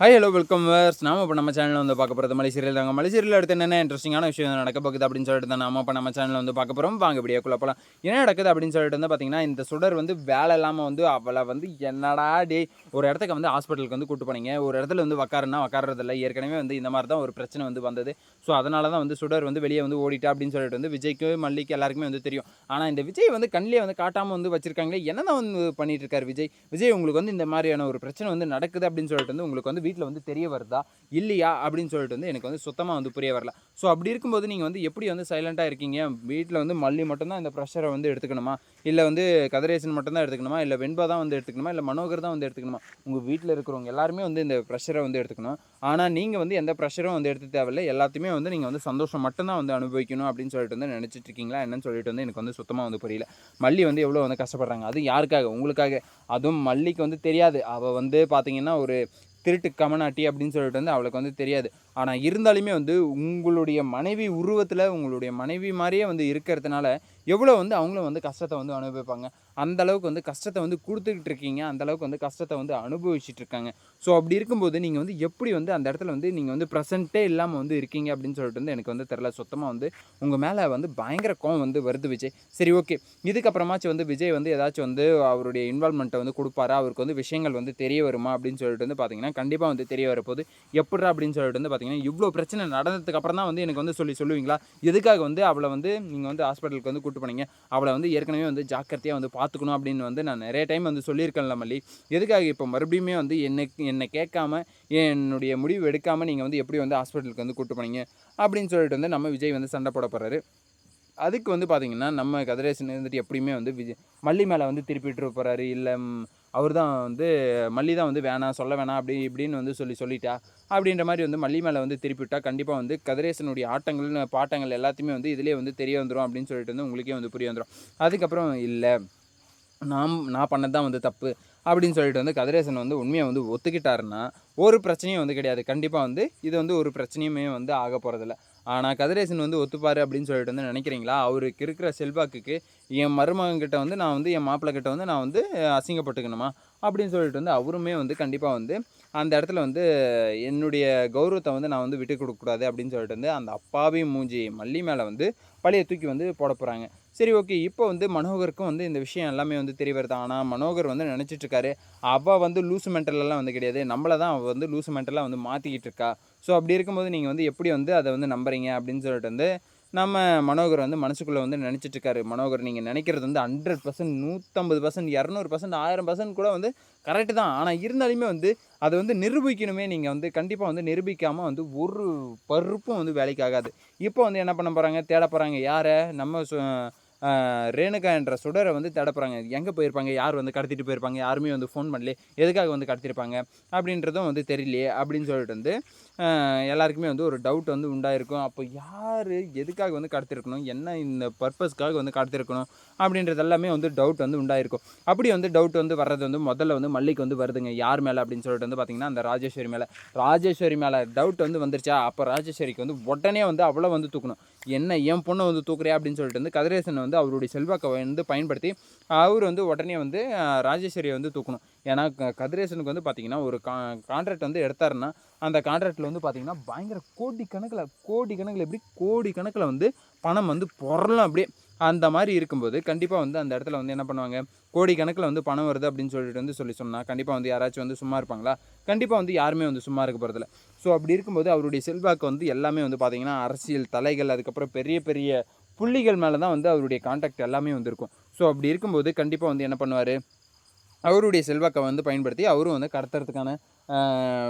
Hi hello welcome verse நாம இப்போ நம்ம சேனலில் வந்து பார்க்க போகிறது மலை சீரியல் தாங்க மலை சீரியல் அடுத்து என்னென்ன இன்ட்ரெஸ்டிங்கான விஷயம் நடக்க போகுது அப்படின்னு சொல்லிட்டு தான் நாம இப்போ நம்ம சேனலில் வந்து பார்க்க போகிறோம் வாங்க இப்படியே போகலாம் என்ன நடக்குது அப்படின்னு சொல்லிட்டு வந்து பார்த்தீங்கன்னா இந்த சுடர் வந்து வேலை இல்லாமல் வந்து அவளை வந்து என்னடா டே ஒரு இடத்துக்கு வந்து ஹாஸ்பிட்டலுக்கு வந்து கூட்டு போனீங்க. ஒரு இடத்துல வந்து உக்காருன்னா உக்காரதில்ல ஏற்கனவே வந்து இந்த மாதிரி தான் ஒரு பிரச்சனை வந்து வந்தது. ஸோ அதனால தான் வந்து சுடர் வந்து வெளியே வந்து ஓடிட்டா அப்படின்னு சொல்லிட்டு வந்து விஜய்க்கு மல்லிக்கு எல்லாருக்குமே வந்து தெரியும். ஆனால் இந்த விஜய் வந்து கண்ணிலே வந்து காட்டாமல் வந்து வச்சிருக்காங்களே என்ன தான் வந்து பண்ணிட்டு இருக்காரு விஜய்? விஜய் உங்களுக்கு வந்து இந்த மாதிரியான ஒரு பிரச்சனை வந்து நடக்குது அப்படின்னு சொல்லிட்டு வந்து உங்களுக்கு வந்து வீட்டில் வந்து தெரிய வருதா? இல்லையா? அப்படின்னு சொல்லிட்டு வந்து எனக்கு வந்து சுத்தமாக வந்து புரிய வரல. ஸோ அப்படி இருக்கும்போது நீங்கள் வந்து எப்படி வந்து சைலண்ட்டாக இருக்கீங்க? வீட்டில் வந்து மல்லி மட்டும்தான் இந்த ப்ரெஷரை வந்து எடுத்துக்கணுமா? இல்லை வந்து கதிரேசன் மட்டும்தான் எடுத்துக்கணுமா? இல்லை வெண்பா தான் வந்து எடுத்துக்கணுமா? இல்லை மனோகர் தான் வந்து எடுத்துக்கணுமா? உங்கள் வீட்டில் இருக்கிறவங்க எல்லாருமே வந்து இந்த ப்ரெஷரை வந்து எடுத்துக்கணும். ஆனால் நீங்கள் வந்து எந்த ப்ரெஷரும் வந்து எடுத்து தேவையில்லை. எல்லாத்தையுமே வந்து நீங்கள் வந்து சந்தோஷம் மட்டும்தான் வந்து அனுபவிக்கணும் அப்படின்னு சொல்லிட்டு வந்து நினச்சிட்டு இருக்கீங்களா? என்னன்னு சொல்லிட்டு வந்து எனக்கு வந்து சுத்தமாக வந்து புரியல. மல்லி வந்து எவ்வளோ வந்து கஷ்டப்படுறாங்க? அது யாருக்காக? உங்களுக்காக. அதுவும் மல்லிக்கு வந்து தெரியாது. அவள் வந்து பார்த்தீங்கன்னா ஒரு திருட்டு கமனாட்டி அப்படின்னு சொல்லிட்டு வந்து அவளுக்கு வந்து தெரியாது. ஆனால் இருந்தாலுமே வந்து உங்களுடைய மனைவி உருவத்தில் உங்களுடைய மனைவி மாதிரியே வந்து இருக்கிறதுனால எவ்வளோ வந்து அவங்களும் வந்து கஷ்டத்தை வந்து அனுபவிப்பாங்க. அந்த அளவுக்கு வந்து கஷ்டத்தை வந்து கொடுத்துக்கிட்டு இருக்கீங்க அந்த அளவுக்கு வந்து கஷ்டத்தை வந்து அனுபவிச்சுட்டு இருக்காங்க ஸோ அப்படி இருக்கும்போது நீங்கள் வந்து எப்படி வந்து அந்த இடத்துல வந்து நீங்கள் வந்து ப்ரெசென்ட்டே இல்லாமல் வந்து இருக்கீங்க அப்படின்னு சொல்லிட்டு வந்து எனக்கு வந்து தெரில சுத்தமாக வந்து உங்கள் மேலே வந்து பயங்கர கோவம் வந்து வருது விஜய். சரி ஓகே இதுக்கப்புறமாச்சும் வந்து விஜய் வந்து ஏதாச்சும் வந்து அவருடைய இன்வால்மெண்ட்டை வந்து கொடுப்பாரா? அவருக்கு வந்து விஷயங்கள் வந்து தெரிய வருமா? அப்படின்னு சொல்லிட்டு வந்து பார்த்தீங்கன்னா கண்டிப்பாக வந்து தெரிய வரப்போகுது. எப்படா அப்படின்னு சொல்லிட்டு வந்து பார்த்தீங்கன்னா இவ்வளோ பிரச்சனை நடந்ததுக்கு அப்புறம் தான் வந்து எனக்கு வந்து சொல்லி சொல்லுவீங்களா? எதுக்காக வந்து அவளை வந்து நீங்கள் வந்து ஹாஸ்பிட்டலுக்கு வந்து கூப்பிட்டு போனீங்க? அவளை வந்து ஏற்கனவே வந்து ஜாக்கிரதையாக வந்து பார்த்து பார்த்துக்கணும் அப்படின்னு வந்து நான் நிறைய டைம் வந்து சொல்லியிருக்கேன்ல மல்லி. எதுக்காக இப்போ மறுபடியுமே வந்து என்னை என்னை கேட்காம என்னுடைய முடிவு எடுக்காமல் நீங்கள் வந்து எப்படி வந்து ஹாஸ்பிட்டலுக்கு வந்து கூப்பிட்டு போனீங்க? அப்படின்னு சொல்லிட்டு வந்து நம்ம விஜய் வந்து சண்டை போட போகிறாரு அதுக்கு வந்து பார்த்திங்கன்னா நம்ம கதிரேசன் இருந்துட்டு எப்படியுமே வந்து விஜய் மல்லி மேலே வந்து திருப்பிட்டு போகிறாரு இல்லை அவர் தான் வந்து மல்லி தான் வந்து வேணாம் சொல்ல வேணாம் அப்படி இப்படின்னு வந்து சொல்லி சொல்லிட்டா. அப்படின்ற மாதிரி வந்து மல்லி மேலே வந்து திருப்பிவிட்டா. கண்டிப்பாக வந்து கதிரேசனுடைய ஆட்டங்கள் பாட்டங்கள் எல்லாத்தையுமே வந்து இதிலே வந்து தெரிய வந்துடும் அப்படின்னு சொல்லிட்டு வந்து உங்களுக்கே வந்து புரிய வந்துடும் அதுக்கப்புறம் இல்லை நாம் நான் பண்ணது தான் வந்து தப்பு அப்படின்னு சொல்லிட்டு வந்து கதிரேசன் வந்து உண்மையை வந்து ஒத்துக்கிட்டாருன்னா ஒரு பிரச்சனையும் வந்து கிடையாது. கண்டிப்பாக வந்து இது வந்து ஒரு பிரச்சனையுமே வந்து ஆக போகிறதில்ல ஆனால் கதிரேசன் வந்து ஒத்துப்பார் அப்படின்னு சொல்லிட்டு வந்து நினைக்கிறீங்களா? அவருக்கு இருக்கிற செல்வாக்குக்கு என் மருமகன்கிட்ட வந்து நான் வந்து என் மாப்பிள்ளை கிட்ட வந்து நான் வந்து அசிங்கப்பட்டுக்கணுமா? அப்படின்னு சொல்லிட்டு வந்து அவருமே வந்து கண்டிப்பாக வந்து அந்த இடத்துல வந்து என்னுடைய கௌரவத்தை வந்து நான் வந்து விட்டு கொடுக்கக்கூடாது அப்படின்னு சொல்லிட்டு வந்து அந்த அப்பாவி மூஞ்சி மல்லி மேலே வந்து பழைய தூக்கி வந்து போட போகிறாங்க சரி ஓகே. இப்போ வந்து மனோகருக்கும் வந்து இந்த விஷயம் எல்லாமே வந்து தெரிய வருது. ஆனால் மனோகர் வந்து நினச்சிட்ருக்காரு அவள் வந்து லூசு மென்டலெல்லாம் வந்து கிடையாது. நம்மளை தான் அவள் வந்து லூசு மென்டலாக வந்து மாற்றிக்கிட்டு இருக்கா ஸோ அப்படி இருக்கும்போது நீங்கள் வந்து எப்படி வந்து அதை வந்து நம்புறீங்க அப்படின்னு சொல்லிட்டு வந்து நம்ம மனோகர் வந்து மனசுக்குள்ளே வந்து நினச்சிட்ருக்காரு. மனோகர் நீங்கள் நினைக்கிறது வந்து ஹண்ட்ரட் பர்சன்ட் நூற்றம்பது பர்சன்ட் இரநூறு பர்சன்ட் ஆயிரம் பர்சன்ட் கூட வந்து கரெக்டு தான். ஆனால் இருந்தாலுமே வந்து அதை வந்து நிரூபிக்கணுமே. நீங்கள் வந்து கண்டிப்பாக வந்து நிரூபிக்காமல் வந்து ஒரு பருப்பும் வந்து வேலைக்கு ஆகாது. இப்போ வந்து என்ன பண்ண போகிறாங்க தேட போகிறாங்க யாரை? நம்ம சு- ரேணுகா என்ற சுடரை வந்து தடப்புறாங்க எங்கே போயிருப்பாங்க? யார் வந்து கடத்திட்டு போயிருப்பாங்க? யாருமே வந்து ஃபோன் பண்ணல எதுக்காக வந்து கடத்திருப்பாங்க? அப்படின்றதும் வந்து தெரியலையே அப்படின்னு சொல்லிட்டு வந்து எல்லாருக்குமே வந்து ஒரு டவுட் வந்து உண்டாயிருக்கும். அப்போ யார் எதுக்காக வந்து கடத்திருக்கணும்? என்ன இந்த பர்பஸ்க்காக வந்து கடத்திருக்கணும்? அப்படின்றது எல்லாமே வந்து டவுட் வந்து உண்டாயிருக்கும். அப்படி வந்து டவுட் வந்து வர்றது வந்து முதல்ல வந்து மல்லிக்கு வந்து வருதுங்க. யார் மேலே? அப்படின்னு சொல்லிட்டு வந்து பார்த்தீங்கன்னா அந்த ராஜேஸ்வரி மேலே. ராஜேஸ்வரி மேலே டவுட் வந்து வந்துருச்சா? அப்போ ராஜேஸ்வரிக்கு வந்து உடனே வந்து அவ்வளோ வந்து தூக்கணும். என்ன என் பொண்ணை வந்து தூக்குறியா அப்படின்னு சொல்லிட்டு வந்து கதிரேசன் வந்து அவருடைய செல்வாக்கை வந்து பயன்படுத்தி அவர் வந்து உடனே வந்து ராஜேஸ்வரியை வந்து தூக்கணும். ஏன்னா கதிரேசனுக்கு வந்து பார்த்தீங்கன்னா ஒரு கா கான்ட்ராக்ட் வந்து எடுத்தாருன்னா அந்த கான்ட்ராக்டில் வந்து பார்த்தீங்கன்னா பயங்கர கோடி கணக்கில் கோடி கணக்கில் எப்படி கோடி கணக்கில் வந்து பணம் வந்து பொருளும் அப்படியே அந்த மாதிரி இருக்கும்போது கண்டிப்பாக வந்து அந்த இடத்துல வந்து என்ன பண்ணுவாங்க? கோடி கணக்கில் வந்து பணம் வருது அப்படின்னு சொல்லிட்டு வந்து சொல்லி சொன்னால் கண்டிப்பாக வந்து யாராச்சும் வந்து சும்மா இருப்பாங்களா? கண்டிப்பாக வந்து யாருமே வந்து சும்மா இருக்க போகிறதில்ல ஸோ அப்படி இருக்கும்போது அவருடைய செல்வாக்கு வந்து எல்லாமே வந்து பார்த்திங்கன்னா அரசியல் தலைகள் அதுக்கப்புறம் பெரிய பெரிய புள்ளிகள் மேலே தான் வந்து அவருடைய கான்டாக்ட் எல்லாமே வந்திருக்கும். ஸோ அப்படி இருக்கும்போது கண்டிப்பாக வந்து என்ன பண்ணுவார்? அவருடைய செல்வாக்கை வந்து பயன்படுத்தி அவரும் வந்து கடத்துறதுக்கான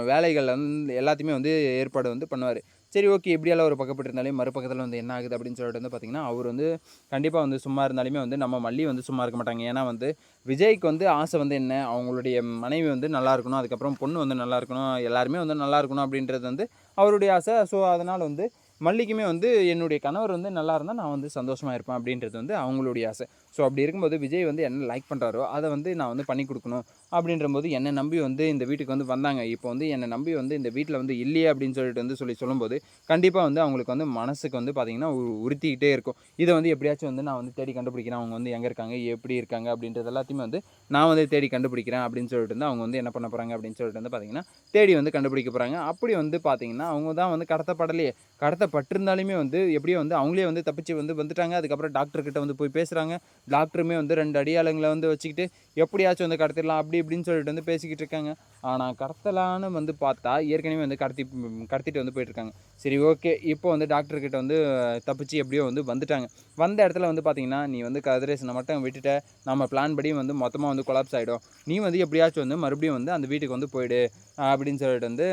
வேலைகள் வந்து எல்லாத்தையுமே வந்து ஏற்பாடு வந்து பண்ணுவார். சரி ஓகே. எப்படியால ஒரு பக்கப்பட்டு இருந்தாலே மறுபக்கத்தில் வந்து என்ன ஆகுது அப்படின்னு சொல்லிட்டு வந்து பார்த்திங்கன்னா அவர் வந்து கண்டிப்பாக வந்து சும்மா இருந்தாலுமே வந்து நம்ம மல்லி வந்து சும்மா இருக்க மாட்டாங்க. ஏன்னா வந்து விஜய்க்கு வந்து ஆசை வந்து என்ன? அவங்களுடைய மனைவி வந்து நல்லா இருக்கணும். அதுக்கப்புறம் பொண்ணு வந்து நல்லா இருக்கணும். எல்லாருமே வந்து நல்லா இருக்கணும் அப்படின்றது வந்து அவருடைய ஆசை. ஸோ அதனால் வந்து மல்லிக்குமே வந்து என்னுடைய கணவர் வந்து நல்லா இருந்தால் நான் வந்து சந்தோஷமாக இருப்பேன் அப்படின்றது வந்து அவங்களுடைய ஆசை. ஸோ அப்படி இருக்கும்போது விஜய் வந்து என்ன லைக் பண்ணுறாரோ அதை வந்து நான் வந்து பண்ணி கொடுக்கணும் அப்படின்ற போது என்னை நம்பி வந்து இந்த வீட்டுக்கு வந்து வந்தாங்க. இப்போ வந்து என்னை நம்பி வந்து இந்த வீட்டில் வந்து இல்லையே அப்படின்னு சொல்லிட்டு வந்து சொல்லி சொல்லும்போது கண்டிப்பாக வந்து அவங்களுக்கு வந்து மனசுக்கு வந்து பார்த்திங்கன்னா உ- உறுத்திக்கிட்டே இருக்கும். இதை வந்து எப்படியாச்சும் வந்து நான் வந்து தேடி கண்டுபிடிக்கிறேன். அவங்க வந்து எங்கே இருக்காங்க எப்படி இருக்காங்க அப்படின்றது எல்லாத்தையுமே வந்து நான் வந்து தேடி கண்டுபிடிக்கிறேன் அப்படின்னு சொல்லிட்டு வந்து அவங்க வந்து என்ன பண்ண போகிறாங்க அப்படின்னு சொல்லிட்டு வந்து பார்த்திங்கன்னா தேடி வந்து கண்டுபிடிக்க போகிறாங்க அப்படி வந்து பார்த்திங்கன்னா அவங்க தான் வந்து கடத்தப்படலையே. கடத்தப்பட்டிருந்தாலுமே வந்து எப்படியோ வந்து அவங்களே வந்து தப்பிச்சு வந்து வந்துட்டாங்க. அதுக்கப்புறம் டாக்டர்கிட்ட வந்து போய் பேசுகிறாங்க டாக்டருமே வந்து ரெண்டு அடியாளங்களை வந்து வச்சுக்கிட்டு எப்படியாச்சும் வந்து கடத்திடலாம் அப்படி இப்படின்னு சொல்லிட்டு வந்து பேசிக்கிட்டு இருக்காங்க. ஆனால் கடத்தலான்னு வந்து பார்த்தா ஏற்கனவே வந்து கடத்தி கடத்திட்டு வந்து போயிட்டுருக்காங்க. சரி ஓகே. இப்போ வந்து டாக்டர்கிட்ட வந்து தப்பிச்சு எப்படியோ வந்து வந்துட்டாங்க. வந்த இடத்துல வந்து பார்த்தீங்கன்னா நீ வந்து கதிரேசனை மட்டும் விட்டுட்ட. நம்ம பிளான் படி வந்து மொத்தமாக வந்து கொலாப்ஸ் ஆகிடும் நீ வந்து எப்படியாச்சும் வந்து மறுபடியும் வந்து அந்த வீட்டுக்கு வந்து போயிடு அப்படின்னு சொல்லிட்டு வந்து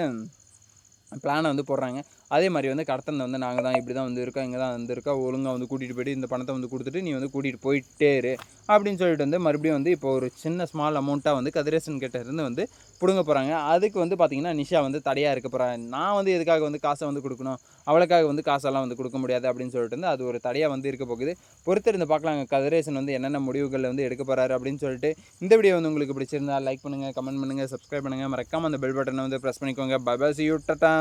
பிளானை வந்து போடுறாங்க. அதே மாதிரி வந்து கடத்தனை வந்து நாங்கள் தான் இப்படி தான் வந்து இருக்கோம் இங்கே தான் வந்து ஒழுங்காக வந்து கூட்டிகிட்டு போயிட்டு இந்த பணத்தை வந்து கொடுத்துட்டு நீ வந்து கூட்டிகிட்டு போயிட்டே இரு அப்படின்னு சொல்லிட்டு வந்து மறுபடியும் வந்து இப்போ ஒரு சின்ன ஸ்மால் அமௌண்ட்டாக வந்து கதிரேசன் கிட்ட இருந்து வந்து பிடுங்க போகிறாங்க அதுக்கு வந்து பார்த்திங்கன்னா நிஷா வந்து தடையாக இருக்க போகிறாங்க நான் வந்து எதுக்காக வந்து காசை வந்து கொடுக்கணும்? அவளுக்காக வந்து காசெல்லாம் வந்து கொடுக்க முடியாது அப்படின்னு சொல்லிட்டு வந்து அது ஒரு தடையாக வந்து இருக்க போகுது. பொறுத்திருந்து பார்க்கலாங்க கதிரேசன் வந்து என்னென்ன முடிவுகள் வந்து எடுக்க போகிறாரு அப்படின்னு சொல்லிட்டு இந்த வீடியோ வந்து உங்களுக்கு பிடிச்சிருந்தா லைக் பண்ணுங்கள் கமெண்ட் பண்ணுங்கள் சப்ஸ்கிரைப் பண்ணுங்கள் மறக்காமல் அந்த பெல் பட்டனை வந்து ப்ரெஸ் பண்ணிக்கோங்க. பபாசி பை யூ டட்டா